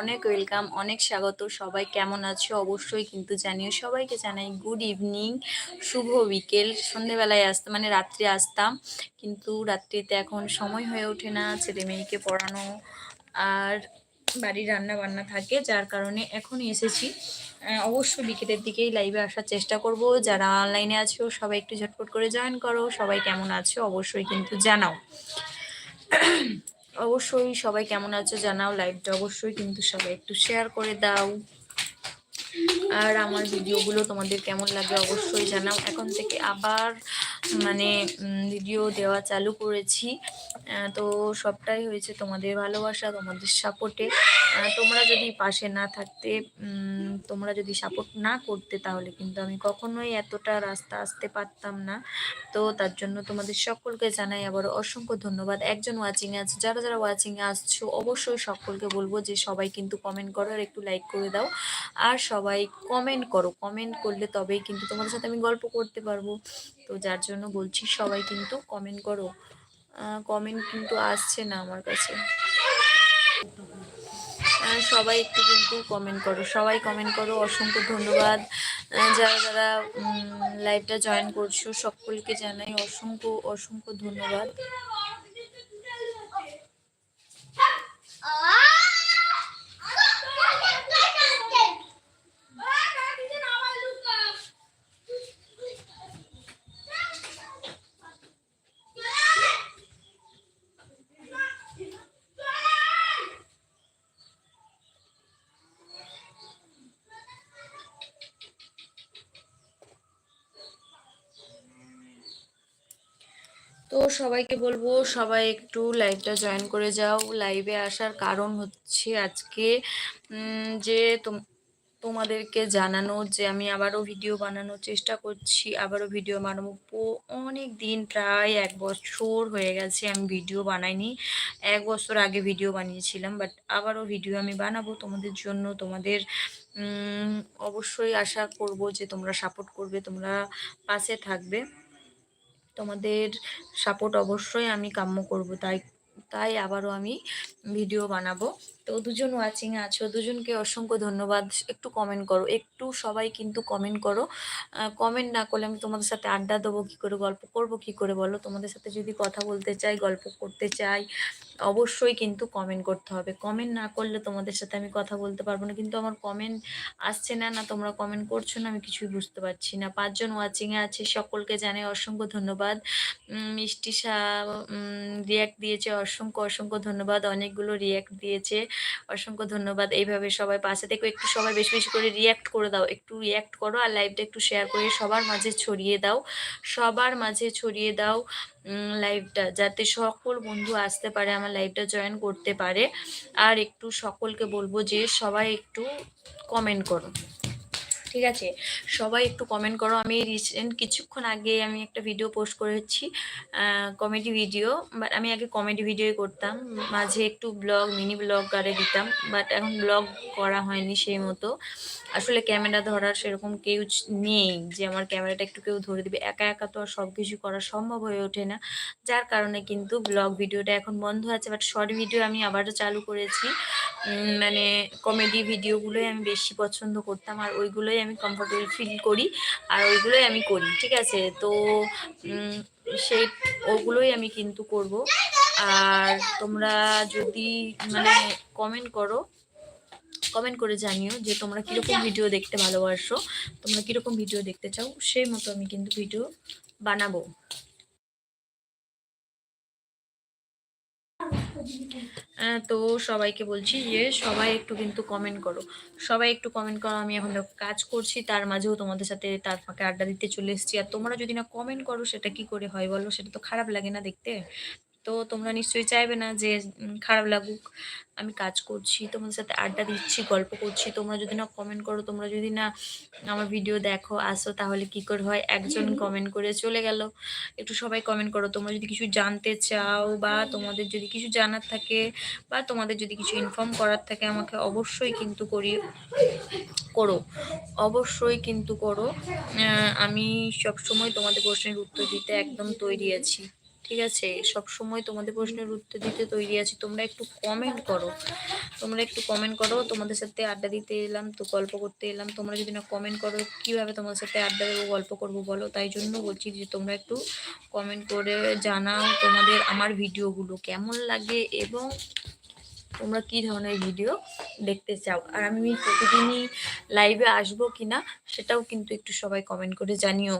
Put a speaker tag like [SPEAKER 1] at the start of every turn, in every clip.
[SPEAKER 1] অনেক ওয়েলকাম, অনেক স্বাগত। সবাই কেমন আছো? অবশ্যই কিন্তু জানিও, সবাইকে জানাই গুড ইভিনিং শুভ বিকেল। সন্ধেবেলায় আসতাম মানে রাত্রে আসতাম, কিন্তু রাত্রিতে এখন সময় হয়ে ওঠে না, ছেলে মেয়েকে পড়ানো আর বাড়ির রান্না বান্না থাকে, যার কারণে এখন এসেছি। অবশ্যই বিকেলের দিকেই লাইভে আসার চেষ্টা করব। যারা অনলাইনে আছো, সবাই একটু ঝটপট করে জয়েন করো। সবাই কেমন আছো? অবশ্যই কিন্তু জানাও। অবশ্যই সবাই কেমন আছো জানাও লাইভটা অবশ্যই কিন্তু সবাই একটু শেয়ার করে দাও। আর আমার ভিডিওগুলো তোমাদের কেমন লাগে অবশ্যই জানাও। এখন থেকে আবার মানে ভিডিও দেওয়া চালু করেছি। তো সবটাই হয়েছে তোমাদের ভালোবাসা, তোমাদের সাপোর্টে তোমরা যদি পাশে না থাকতে তোমরা যদি সাপোর্ট না করতে তাহলে কিন্তু আমি কখনোই এতটা রাস্তা আসতে পারতাম না। তো তার জন্য তোমাদের সকলকে জানাই আবার অসংখ্য ধন্যবাদ। একজন ওয়াচিং আছে, যারা যারা ওয়াচিংয়ে আসছো, অবশ্যই সকলকে বলব যে সবাই কিন্তু কমেন্ট করো আর একটু লাইক করে দাও। আর সবাই কমেন্ট করো। কমেন্ট করলে তবেই কিন্তু তোমাদের সাথে আমি গল্প করতে পারব। তো যার জন্য বলছি সবাই কিন্তু কমেন্ট করো। কমেন্ট কিন্তু আসছে না আমার কাছে। সবাই একটু কিন্তু কমেন্ট করো। সবাই কমেন্ট করো। অসংখ্য ধন্যবাদ। যারা যারা লাইভটা জয়েন করছ, সকলকে জানাই অসংখ্য অসংখ্য ধন্যবাদ। তো সবাইকে বলব, সবাই একটু লাইভটা জয়েন করে যাও। লাইভে আসার কারণ হচ্ছে আজকে যে তোমাদেরকে জানানো যে আমি আবারও ভিডিও বানানোর চেষ্টা করছি, আবারও ভিডিও বানাবো। অনেক দিন, প্রায় এক বছর হয়ে গেছে আমি ভিডিও বানাইনি। এক বছর আগে ভিডিও বানিয়েছিলাম বাট আবারও ভিডিও আমি বানাবো তোমাদের জন্য। তোমাদের অবশ্যই আশা করব যে তোমরা সাপোর্ট করবে, তোমরা পাশে থাকবে। তোমাদের সাপোর্ট অবশ্যই আমি কাম্য করব, তাই তাই আবারও আমি ভিডিও বানাবো। তো দুজন ওয়াচিং আছো, দুজনকে অসংখ্য ধন্যবাদ। একটু কমেন্ট করো, একটু সবাই কিন্তু কমেন্ট করো। কমেন্ট না করলে আমি তোমাদের সাথে আড্ডা দেবো, কী করে গল্প করব, কি করে বলো? তোমাদের সাথে যদি কথা বলতে চাই, গল্প করতে চাই অবশ্যই কিন্তু কমেন্ট করতে হবে। কমেন্ট না করলে তোমাদের সাথে আমি কথা বলতে পারব না। কিন্তু আমার কমেন্ট আসছে না না তোমরা কমেন্ট করছ না, আমি কিছুই বুঝতে পারছি না। পাঁচজন ওয়াচিংয়ে আছে, সকলকে জানে অসংখ্য ধন্যবাদ। মিষ্টি শাহ রিয়াক্ট দিয়েছে, অসংখ্য অসংখ্য ধন্যবাদ। অনেকগুলো রিয়াক্ট দিয়েছে, অসংখ্য ধন্যবাদ। এইভাবে সবাই পাশে থেকে, একটু সবাই বেশি বেশি করে রিয়াক্ট করে দাও। একটু রিয়াক্ট করো আর লাইভটা একটু শেয়ার করে সবার মাঝে ছড়িয়ে দাও। সবার মাঝে ছড়িয়ে দাও। লাইভটা যাতে সকল বন্ধু আসতে পারে, আমার লাইভটা জয়েন করতে পারে। আর একটু সকলকে বলব যে, সবাই একটু কমেন্ট করো। ঠিক আছে? সবাই একটু কমেন্ট করো। আমি রিসেন্ট কিছুক্ষণ আগে আমি একটা ভিডিও পোস্ট করেছি কমেডি ভিডিও বাট আমি আগে কমেডি ভিডিও করতাম। মাঝে একটু ব্লগ মিনি ব্লগ আরে দিতাম বাট এখন ব্লগ করা হয়নি সেই মতো। আসলে ক্যামেরা ধরার সেরকম কেউ নেই যে আমার ক্যামেরাটা একটু কেউ ধরে দেবে। একা একা তো আর সব কিছু করা সম্ভব হয়ে ওঠে না। যার কারণে কিন্তু ব্লগ ভিডিওটা এখন বন্ধ আছে বাট শর্ট ভিডিও আমি আবারও চালু করেছি। মানে কমেডি ভিডিওগুলোই আমি বেশি পছন্দ করতাম, আর ওইগুলোই আমি কমফোর্টেবল ফিল করি, আর ওইগুলোই আমি করি, ঠিক আছে? তো সেই, ওগুলোই আমি কিন্তু করব। আর তোমরা যদি মানে কমেন্ট করো কমেন্ট করে জানিও যে তোমরা কীরকম ভিডিও দেখতে ভালোবাসো, তোমরা কীরকম ভিডিও দেখতে চাও, সেই মতো আমি কিন্তু ভিডিও বানাবো। তো সবাইকে বলছি যে সবাই একটু কিন্তু কমেন্ট করো। সবাই একটু কমেন্ট করো, আমি এখন কাজ করছি, তার মাঝেও তোমাদের সাথে তার ফাঁকে আড্ডা দিতে চলে এসেছি। আর তোমরা যদি না কমেন্ট করো, সেটা কি করে হয় বলো? সেটা তো খারাপ লাগে না দেখতে। তো তোমরা নিশ্চয়ই চাইবে না যে খারাপ লাগুক। আমি কাজ করছি তোমাদের সাথে আড্ডা দিচ্ছি গল্প করছি। তোমরা যদি না কমেন্ট করো তোমরা যদি না আমার ভিডিও দেখো আসো তাহলে কি করে হয়? একজন কমেন্ট করে চলে গেল। একটু সবাই কমেন্ট করো। তোমরা যদি কিছু জানতে চাও বা তোমাদের যদি কিছু জানার থাকে বা তোমাদের যদি কিছু ইনফর্ম করার থাকে আমাকে অবশ্যই কিন্তু করি করো। অবশ্যই কিন্তু করো। আমি সবসময় তোমাদের প্রশ্নের উত্তর দিতে একদম তৈরি আছি। ঠিক আছে? সব সময় তোমাদের প্রশ্নের উত্তর দিতে তৈরি আছি। তোমরা একটু কমেন্ট করো। তোমরা একটু কমেন্ট করো। তোমাদের সাথে আড্ডা দিতে এলাম, তো গল্প করতে এলাম। তোমরা যদি না কমেন্ট করো, কীভাবে তোমাদের সাথে আড্ডা দেবো, গল্প করব বলো? তাই জন্য বলছি যে তোমরা একটু কমেন্ট করে জানাও তোমাদের আমার ভিডিওগুলো কেমন লাগে এবং তোমরা কি ধরনের ভিডিও দেখতে চাও? আর আমি প্রতিদিনই লাইভে আসব কি না, সেটাও কিন্তু একটু সবাই কমেন্ট করে জানিও।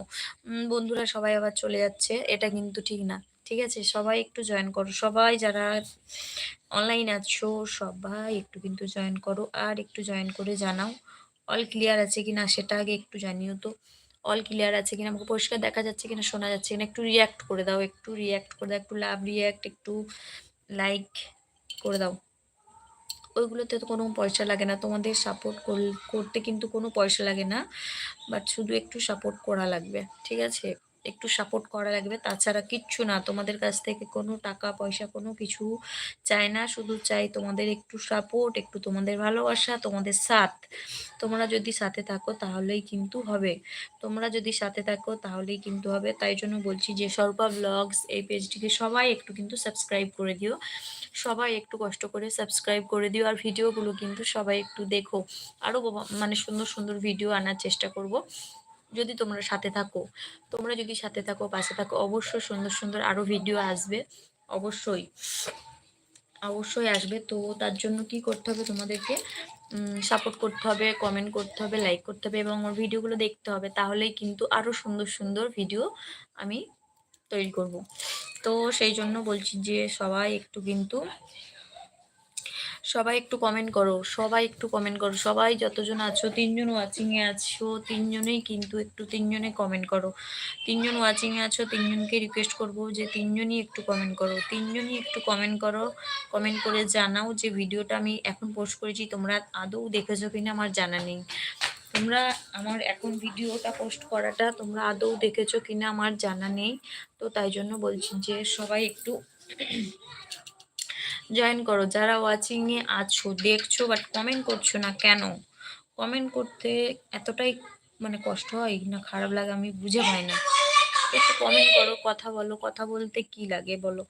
[SPEAKER 1] বন্ধুরা সবাই আবার চলে যাচ্ছে। এটা কিন্তু ঠিক না। ঠিক আছে? সবাই একটু জয়েন করো। সবাই যারা অনলাইন আছো, সবাই একটু কিন্তু জয়েন করো আর একটু জয়েন করে জানাও। অল ক্লিয়ার আছে কি না সেটা আগে একটু জানিও তো। অল ক্লিয়ার আছে কিনা? আমাকে পরিষ্কার দেখা যাচ্ছে কিনা, শোনা যাচ্ছে কিনা? একটু রিয়াক্ট করে দাও, একটু রিয়াক্ট করে দাও, একটু লাভ রিয়াক্ট একটু লাইক করে দাও। ওইগুলোতে তো কোনো পয়সা লাগে না। তোমাদের সাপোর্ট করতে কিন্তু কোনো পয়সা লাগে না। বাট শুধু একটু সাপোর্ট করা লাগবে। ঠিক আছে? একটু সাপোর্ট করা লাগবে। তাছাড়া কিচ্ছু না, তোমাদের কাছ থেকে কোনো টাকা, পয়সা, কোনো কিছু চাই না। শুধু চাই তোমাদের একটু সাপোর্ট একটু তোমাদের ভালোবাসা, তোমাদের সাথ। তোমরা যদি সাথে থাকো তাহলেই কিন্তু হবে। তোমরা যদি সাথে থাকো তাহলেই কিন্তু হবে। তাই জন্য বলছি যে সর্বা ব্লগস এই পেজটিকে সবাই একটু কিন্তু সাবস্ক্রাইব করে দিও। সবাই একটু কষ্ট করে সাবস্ক্রাইব করে দিও আর ভিডিওগুলো কিন্তু সবাই একটু দেখো। আরও মানে সুন্দর সুন্দর ভিডিও আনার চেষ্টা করব। যদি তোমরা সাথে থাকো, তোমরা যদি সাথে থাকো, পাশে থাকো, অবশ্যই সুন্দর সুন্দর আরও ভিডিও আসবে। অবশ্যই অবশ্যই আসবে। তো তার জন্য কি করতে হবে তোমাদেরকে? সাপোর্ট করতে হবে কমেন্ট করতে হবে লাইক করতে হবে এবং আমার ভিডিওগুলো দেখতে হবে। তাহলেই কিন্তু আরও সুন্দর সুন্দর ভিডিও আমি তৈরি করব। তো সেই জন্য বলছি যে সবাই একটু কিন্তু সবাই একটু কমেন্ট করো, সবাই একটু কমেন্ট করো, সবাই যতজন আছো, তিনজন ওয়াচিংয়ে আছো, তিনজনেই কিন্তু একটু তিনজনে কমেন্ট করো। তিনজন ওয়াচিংয়ে আছো, তিনজনকে রিকোয়েস্ট করব যে তিনজনই একটু কমেন্ট করো। তিনজনই একটু কমেন্ট করো কমেন্ট করে জানাও যে ভিডিওটা আমি এখন পোস্ট করেছি, তোমরা আদৌ দেখেছ কিনা আমার জানা নেই। তোমরা আমার এখন ভিডিওটা পোস্ট করাটা তোমরা আদৌ দেখেছ কিনা আমার জানা নেই। তো তাই জন্য বলছি যে সবাই একটু জয়েন করো। যারা ওয়াচিংয়ে আছো, দেখছ বাট কমেন্ট করছ না কেন? কমেন্ট করতে এতটাই মানে কষ্ট হয় না, খারাপ লাগে আমি বুঝে পাই না। একটু কমেন্ট করো, কথা বলো, কথা বলতে কি লাগে বলো?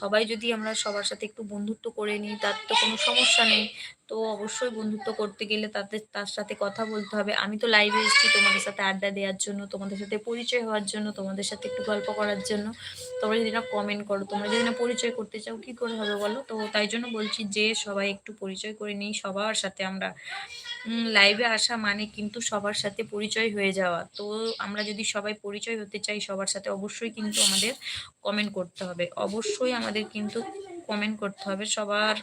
[SPEAKER 1] সবাই যদি আমরা সবার সাথে একটু বন্ধুত্ব করে নিই, তার তো কোনো সমস্যা নেই। তো অবশ্যই বন্ধুত্ব করতে গেলে তাদের, তার সাথে কথা বলতে হবে। আমি তো লাইভে এসেছি তোমাদের সাথে আড্ডা দেওয়ার জন্য, তোমাদের সাথে পরিচয় হওয়ার জন্য, তোমাদের সাথে একটু গল্প করার জন্য। তোমরা যদি না কমেন্ট করো, তোমরা যদি না পরিচয় করতে চাও, কি করে হবে বলো? তো তাই জন্য বলছি যে সবাই একটু পরিচয় করে নিই, সবার সাথে আমরা। লাইভে আসা মানে কিন্তু সবার সাথে পরিচয় হয়ে যাওয়া। তো আমরা যদি সবাই পরিচয় হতে চাই সবার সাথে অবশ্যই কিন্তু আমাদের কমেন্ট করতে হবে। অবশ্যই আমাদের কিন্তু কমেন্ট করতে হবে সবার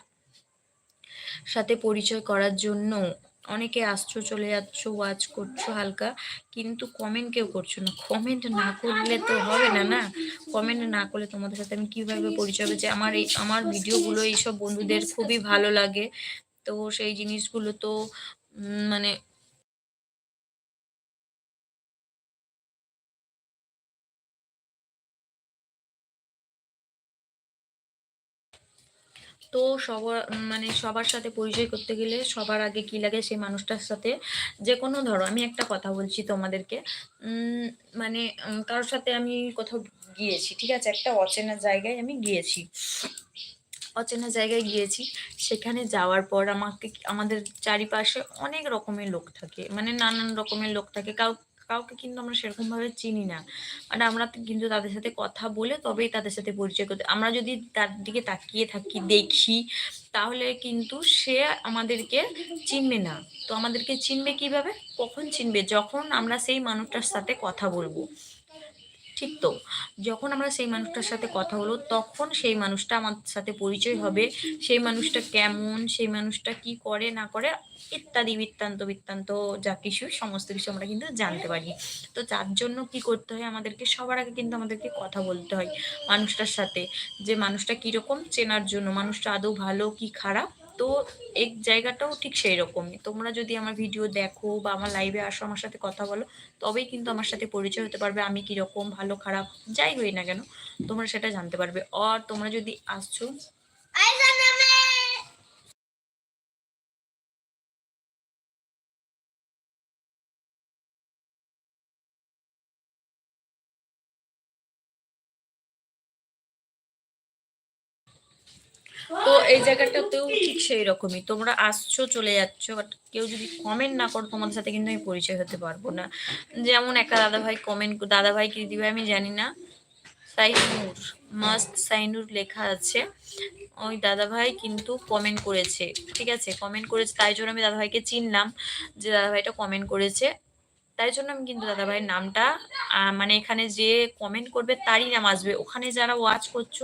[SPEAKER 1] সাথে পরিচয় করার জন্য। অনেকে আসছো, চলে যাচ্ছ ওয়াচ করছ হালকা, কিন্তু কমেন্ট কেউ করছ না। কমেন্ট না করলে তো হবে না না? কমেন্ট না করলে তোমাদের সাথে আমি কীভাবে পরিচয় হবে? যে আমার এই, আমার ভিডিওগুলো এইসব বন্ধুদের খুবই ভালো লাগে। তো সেই জিনিসগুলো তো মানে তো সবার মানে সবার সাথে পরিচয় করতে গেলে সবার আগে কি লাগে সেই মানুষটার সাথে? যে কোনো ধরো, আমি একটা কথা বলছি তোমাদেরকে। মানে কারোর সাথে আমি কোথাও গিয়েছি, ঠিক আছে? একটা অচেনা জায়গায় আমি গিয়েছি। অচেনা জায়গায় গিয়েছি, সেখানে যাওয়ার পর আমাকে, আমাদের চারিপাশে অনেক রকমের লোক থাকে মানে নানান রকমের লোক থাকে, কাউ, কাউকে কিন্তু আমরা সেরকমভাবে চিনি না। মানে আমরা কিন্তু তাদের সাথে কথা বলে তবেই তাদের সাথে পরিচয় করতে, আমরা যদি তার দিকে তাকিয়ে থাকি, দেখি, তাহলে কিন্তু সে আমাদেরকে চিনবে না। তো আমাদেরকে চিনবে কীভাবে? কখন চিনবে? যখন আমরা সেই মানুষটার সাথে কথা বলব। ঠিক তো? যখন আমরা সেই মানুষটার সাথে কথা বলব তখন সেই মানুষটা আমার সাথে পরিচয় হবে। সেই মানুষটা কেমন, সেই মানুষটা কি করে, না করে, ইত্যাদি, বৃত্তান্ত বৃত্তান্ত যা কিছু সমস্ত কিছু আমরা কিন্তু জানতে পারি। তো যার জন্য কি করতে হয়? আমাদেরকে সবার আগে কিন্তু আমাদেরকে কথা বলতে হয় মানুষটার সাথে। যে মানুষটা কীরকম, চেনার জন্য, মানুষটা আদৌ ভালো কি খারাপ তো এক জায়গাটাও ঠিক সেই রকমই তোমরা যদি আমার ভিডিও দেখো বা আমার লাইভে আসো আমার সাথে কথা বলো, তবেই কিন্তু আমার সাথে পরিচয় হতে পারবে আমি কীরকম, ভালো, খারাপ, যাই হই না কেন, তোমরা সেটা জানতে পারবে। আর তোমরা যদি আসছো তো এই জায়গাটাতেও ঠিক সেই রকমই তোমরা আসছো, চলে যাচ্ছ বাট কেউ যদি কমেন্ট না করো, তোমাদের সাথে কিন্তু আমি পরিচয় হতে পারব না। যেমন একটা দাদাভাই কমেন্ট দাদাভাই কি দিবে আমি জানি না। সাইনুর মাস্ট সাইনুর লেখা আছে। ওই দাদাভাই কিন্তু কমেন্ট করেছে, ঠিক আছে? কমেন্ট করেছে, তাই জন্য আমি দাদাভাইকে চিনলাম যে দাদাভাইটা কমেন্ট করেছে। তাই জন্য আমি কিন্তু দাদাভাইয়ের নামটা মানে এখানে যে কমেন্ট করবে তারই নাম আসবে। ওখানে যারা ওয়াচ করছ,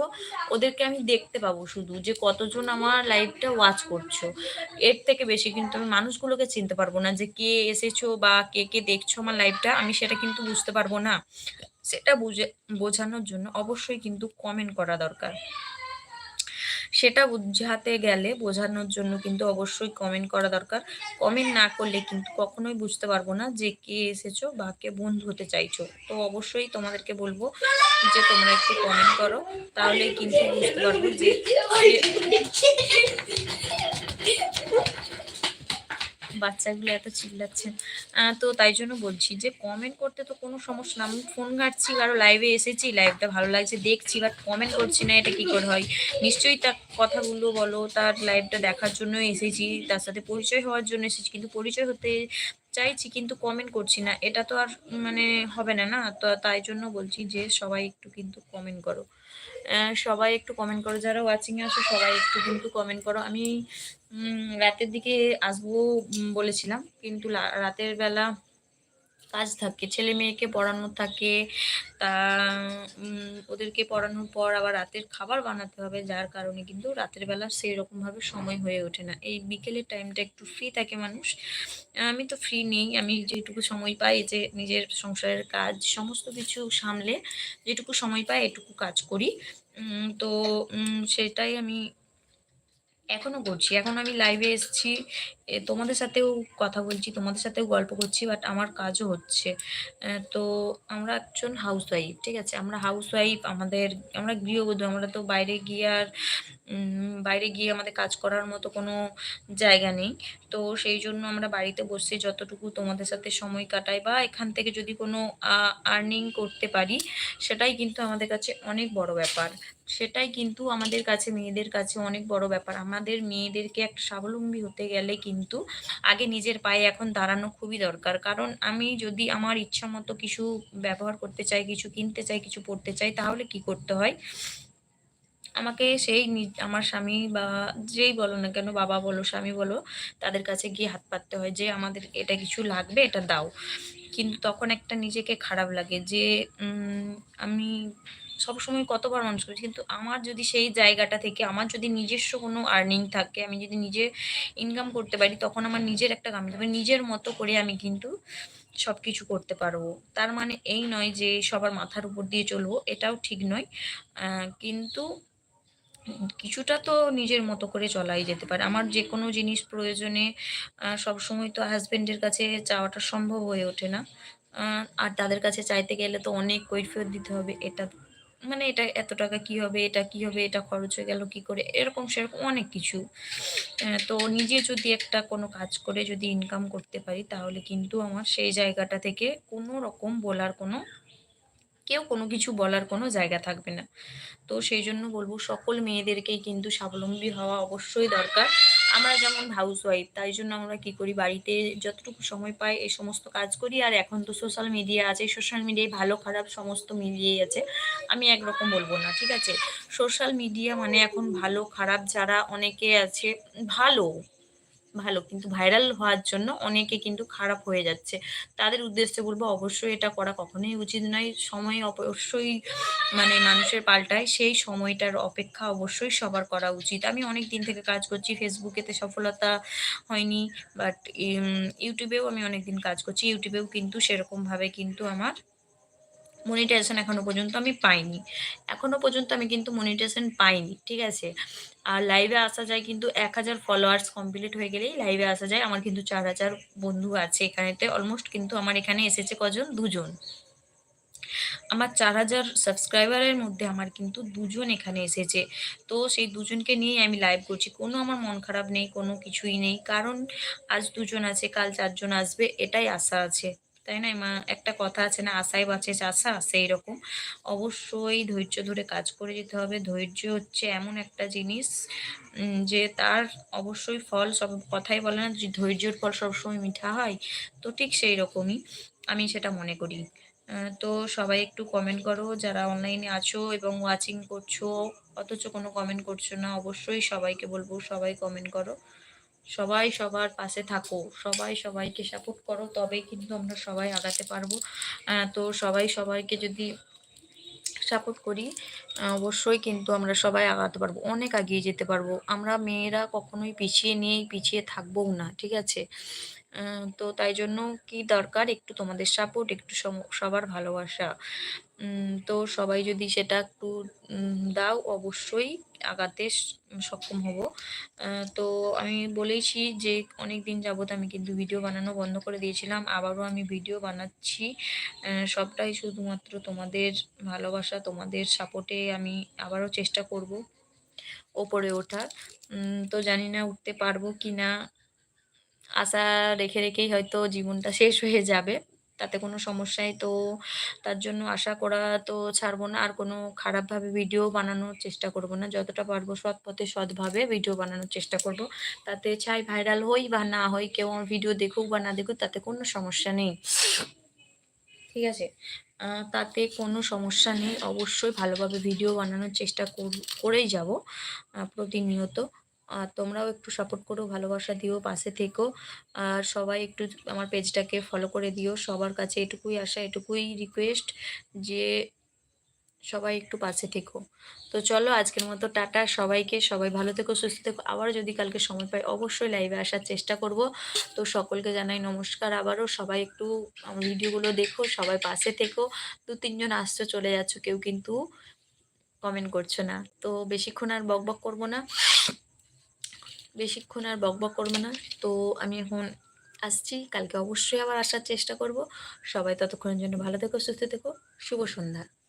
[SPEAKER 1] ওদেরকে আমি দেখতে পাবো শুধু যে কতজন আমার লাইভটা ওয়াচ করছ। এর থেকে বেশি কিন্তু আমি মানুষগুলোকে চিনতে পারব না যে কে এসেছ বা কে কে দেখছ আমার লাইভটা আমি সেটা কিন্তু বুঝতে পারব না। সেটা বুঝে, বোঝানোর জন্য অবশ্যই কিন্তু কমেন্ট করা দরকার। সেটা বুঝাতে গেলে বোঝানোর জন্য কিন্তু অবশ্যই কমেন্ট করা দরকার। কমেন্ট না করলে কিন্তু কখনোই বুঝতে পারব না যে কে এসেছ বা কে বন্ধু হতে চাইছো। তো অবশ্যই তোমাদেরকে বলব যে তোমরা একটু কমেন্ট করো, তাহলে কিন্তু বুঝতে পারব যে বাচ্চাগুলো এত চিল্লাচ্ছে। তো তাই জন্য বলছি যে কমেন্ট করতে তো কোনো সমস্যা না। আমি ফোন ঘাটছি, কারও লাইভে এসেছি লাইভটা ভালো লাগছে, দেখছি বাট কমেন্ট করছি না, এটা কি করে হয়? নিশ্চয়ই তার কথাগুলো বলো, তার লাইভটা দেখার জন্য এসেছি, তার সাথে পরিচয় হওয়ার জন্য এসেছি, কিন্তু পরিচয় হতে চাইছি কিন্তু কমেন্ট করছি না। এটা তো আর মানে হবে না না? তো তাই জন্য বলছি যে সবাই একটু কিন্তু কমেন্ট করো। সবাই একটু কমেন্ট করো। যারা ওয়াচিংয়ে আসো, সবাই একটু কিন্তু কমেন্ট করো। আমি রাতের দিকে আসব বলেছিলাম। কিন্তু রাতের বেলা কাজ থাকে, ছেলে মেয়েকে পড়ানো থাকে, তা ওদেরকে পড়ানোর পর আবার রাতের খাবার বানাতে হবে, যার কারণে কিন্তু রাতের বেলা সেই রকমভাবে সময় হয়ে ওঠে না। এই বিকেলের টাইমটা একটু ফ্রি থাকে মানুষ। আমি তো ফ্রি নেই, আমি যেটুকু সময় পাই যে নিজের সংসারের কাজ, সমস্ত কিছু সামলে যেটুকু সময় পাই এটুকু কাজ করি। তো সেটাই আমি এখনও করছি, এখন আমি লাইভে এসেছি। তোমাদের সাথেও কথা বলছি, তোমাদের সাথেও গল্প করছি বাট আমার কাজও হচ্ছে। তো আমরা একজন হাউস ওয়াইফ ঠিক আছে? আমরা হাউস ওয়াইফ আমাদের, আমরা গৃহবধূ, আমরা তো বাইরে গিয়ে আর বাইরে গিয়ে আমাদের কাজ করার মতো কোনো জায়গা নেই। তো সেই জন্য আমরা বাড়িতে বসে যতটুকু তোমাদের সাথে সময় কাটাই বা এখান থেকে যদি কোনো আর্নিং করতে পারি, সেটাই কিন্তু আমাদের কাছে অনেক বড় ব্যাপার। সেটাই কিন্তু আমাদের কাছে, মেয়েদের কাছে অনেক বড় ব্যাপার। আমাদের মেয়েদেরকে একটা স্বাবলম্বী হতে গেলে কিন্তু আগে নিজের পায়ে এখন দাঁড়ানো খুবই দরকার। কারণ আমি যদি আমার ইচ্ছা মতো কিছু ব্যবহার করতে চাই, কিছু কিনতে চাই, কিছু পড়তে চাই, তাহলে কি করতে হয়? আমাকে সেই আমার স্বামী বা যেই বলো না কেন, বাবা বলো, স্বামী বলো, তাদের কাছে গিয়ে হাত পাততে হয় যে, আমাদের এটা কিছু লাগবে, এটা দাও। কিন্তু তখন একটা নিজেকে খারাপ লাগে যে আমি সবসময় কতবার মানুষ করেছি। কিন্তু আমার যদি সেই জায়গাটা থেকে আমার যদি নিজস্ব কোনো আর্নিং থাকে, আমি যদি নিজে ইনকাম করতে পারি, তখন আমার নিজের একটা কাম থাকবে। নিজের মতো করে আমি কিন্তু সব কিছু করতে পারব। তার মানে এই নয় যে সবার মাথার উপর দিয়ে চলবো, এটাও ঠিক নয়। কিন্তু কিছুটা তো নিজের মতো করে চলাই যেতে পারে। আমার যে কোনো জিনিস প্রয়োজনে সবসময় তো হাজব্যান্ডের কাছে চাওয়াটা সম্ভব হয়ে ওঠে না। আর তাদের কাছে চাইতে গেলে তো অনেক কৈফিয়ত দিতে হবে, এটা মানে এটা এত টাকা কি হবে, এটা কি হবে, এটা খরচ হয়ে গেল, কি করে? এরকম সেরকম অনেক কিছু। তো নিজে যদি একটা কোনো কাজ করে যদি ইনকাম করতে পারি, তাহলে কিন্তু আমার সেই জায়গাটা থেকে কোনো রকম বলার কোনো, কেউ কোনো কিছু বলার কোনো জায়গা থাকবে না। তো সেই জন্য বলব, সকল মেয়েদেরকেই কিন্তু স্বাবলম্বী হওয়া অবশ্যই দরকার। আমরা যেমন হাউস ওয়াইফ তাই জন্য আমরা কি করি? বাড়িতে যতটুকু সময় পাই এই সমস্ত কাজ করি। আর এখন তো সোশ্যাল মিডিয়া আছে সোশ্যাল মিডিয়ায় ভালো খারাপ সমস্ত মিলিয়েই আছে। আমি একরকম বলব না, ঠিক আছে? সোশ্যাল মিডিয়া মানে এখন ভালো খারাপ যারা অনেকে আছে, ভালো ভালো। কিন্তু ভাইরাল হওয়ার জন্য অনেকে কিন্তু খারাপ হয়ে যাচ্ছে। তাদের উদ্দেশ্যে বলব, অবশ্যই এটা করা কখনোই উচিত নয়। সময় অবশ্যই মানে মানুষের পাল্টায়। সেই সময়টার অপেক্ষা অবশ্যই সবার করা উচিত। আমি অনেক দিন থেকে কাজ করছি ফেসবুকেতে সফলতা হয়নি বাট ইউটিউবেও আমি অনেক দিন কাজ করছি। ইউটিউবেও কিন্তু সেরকমভাবে কিন্তু আমার মনিটাইজেশন এখনও পর্যন্ত আমি পাইনি। এখনও পর্যন্ত আমি কিন্তু মনিটাইজেশন পাইনি, ঠিক আছে? আর লাইভে আসা যায় কিন্তু এক হাজার ফলোয়ার্স কমপ্লিট হয়ে গেলেই লাইভে আসা যায়। আমার কিন্তু চার হাজার বন্ধু আছে এখানেতে অলমোস্ট কিন্তু আমার এখানে এসেছে কজন? দুজন। আমার চার হাজার সাবস্ক্রাইবারের মধ্যে আমার কিন্তু দুজন এখানে এসেছে। তো সেই দুজনকে নিয়েই আমি লাইভ করছি। কোনো আমার মন খারাপ নেই, কোনো কিছুই নেই। কারণ আজ দুজন আছে, কাল চারজন আসবে, এটাই আশা আছে। তাই না, মা? একটা কথা আছে না আশায় বাঁচে চাষা, সেই রকম। অবশ্যই ধৈর্য ধরে কাজ করে যেতে হবে। ধৈর্য হচ্ছে এমন একটা জিনিস যে তার অবশ্যই ফল সব কথাই বলে না, যে ধৈর্যের ফল সবসময় মিঠা হয়, তো ঠিক সেই রকমই আমি সেটা মনে করি। তো সবাই একটু কমেন্ট করো, যারা অনলাইনে আছো এবং ওয়াচিং করছ, অথচ কোনো কমেন্ট করছ না, অবশ্যই সবাইকে বলব, সবাই কমেন্ট করো। সবাই সবার পাশে থাকো, সবাই সবাইকে সাপোর্ট করো তবেই কিন্তু আমরা সবাই আগাতে পারব। তো সবাই সবাইকে যদি সাপোর্ট করি অবশ্যই কিন্তু আমরা সবাই আগাতে পারব, অনেক এগিয়ে যেতে পারব। আমরা মেয়েরা কখনোই পিছিয়ে নিয়েই পিছিয়ে থাকবোও না, ঠিক আছে? তো তাই জন্য কি দরকার? একটু তোমাদের সাপোর্ট একটু সবার ভালোবাসা। তো সবাই যদি সেটা একটু দাও, অবশ্যই আগাতে সক্ষম হব। তো আমি বলেইছি যে অনেক দিন যাবত আমি কিন্তু ভিডিও বানানো বন্ধ করে দিয়েছিলাম, আবারও আমি ভিডিও বানাচ্ছি। সবটাই শুধুমাত্র তোমাদের ভালোবাসা, তোমাদের সাপোর্টে আমি আবারও চেষ্টা করব ওপরে ওঠার। তো জানি না উঠতে পারব কি না আশা রেখে রেখেই হয়তো জীবনটা শেষ হয়ে যাবে। তাতে কোনো সমস্যাই তো তার জন্য আশা করা তো ছাড়বো না। আর কোনো খারাপভাবে ভিডিও বানানোর চেষ্টা করব না। যতটা পারব সৎ পথে সৎভাবে ভিডিও বানানোর চেষ্টা করব। তাতে চাই ভাইরাল হই বা না হই, কেউ আমার ভিডিও দেখুক বা না দেখুক, তাতে কোনো সমস্যা নেই। ঠিক আছে? তাতে কোনো সমস্যা নেই। অবশ্যই ভালোভাবে ভিডিও বানানোর চেষ্টা কর- করেই যাব প্রতিনিয়ত। আর তোমরাও একটু সাপোর্ট করো, ভালোবাসা দিও, পাশে থেকো। আর সবাই একটু আমার পেজটাকে ফলো করে দিও। সবার কাছে এটুকুই আশা, এটুকুই রিকোয়েস্ট যে সবাই একটু পাশে থেকো। তো চলো, আজকের মতো টাটা সবাইকে। সবাই ভালো থেকো, সুস্থ থেকো। আবার যদি কালকে সময় পাই, অবশ্যই লাইভে আসার চেষ্টা করব। তো সকলকে জানাই নমস্কার আবারও। সবাই একটু আমার ভিডিওগুলো দেখো, সবাই পাশে থেকো। দু তিনজন আসছো, চলে যাচ্ছ, কেউ কিন্তু কমেন্ট করছ না। তো বেশিক্ষণ আর বক বক করব না। বেশিক্ষণ আর বকবক বক করব না। তো আমি এখন আসছি, কালকে অবশ্যই আবার আসার চেষ্টা করব। সবাই ততক্ষণের জন্য ভালো থেকো, সুস্থ থেকো, শুভ সন্ধ্যা।